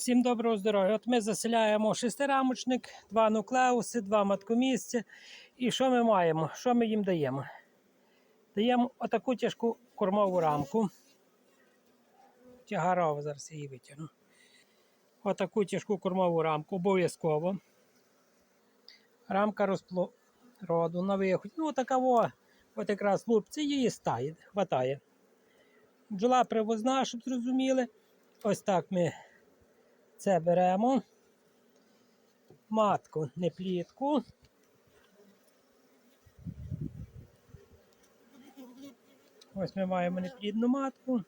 Всім доброго здоров'я. От ми заселяємо шестирамочник, два нуклеуси, два маткомісця. І що ми маємо? Що ми їм даємо? Даємо отаку тяжку кормову рамку. Тягарова, зараз її витягну. Отаку тяжку кормову рамку, обов'язково. Рамка розплоду на виході. Ну, така во, от якраз лупці її стає, хватає. Бджола привозна, щоб зрозуміли. Ось так ми це беремо. Матку, не плітку. Ось ми маємо неплідну матку.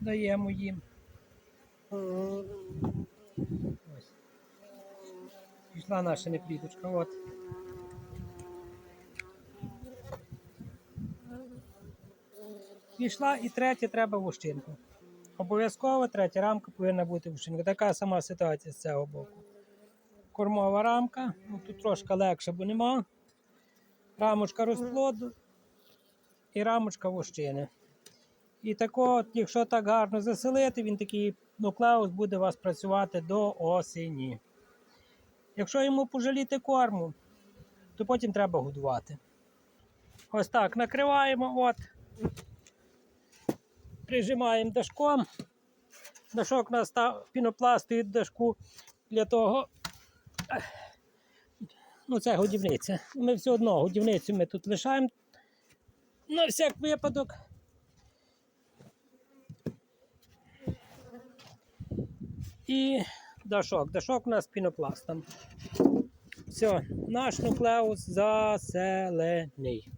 Даємо їм. Ось. Пішла наша непліточка. От. Пішла і третя треба вущинку. Обов'язково третя рамка повинна бути вущинка. Така сама ситуація з цього боку. Кормова рамка, ну, тут трошки легше, бо нема. Рамочка розплоду і рамочка вощини. І тако, от, якщо так гарно заселити, він такий нуклеус буде у вас працювати до осені. Якщо йому пожаліти корму, то потім треба годувати. Ось так накриваємо. от. Прижимаємо дашком. Дашок у нас став пінопласт від дашку для того. Ну, це годівниця. Ми все одно годівницю ми тут лишаємо на всяк випадок. І дашок. Дашок у нас пінопластом. Все, наш нуклеус заселений.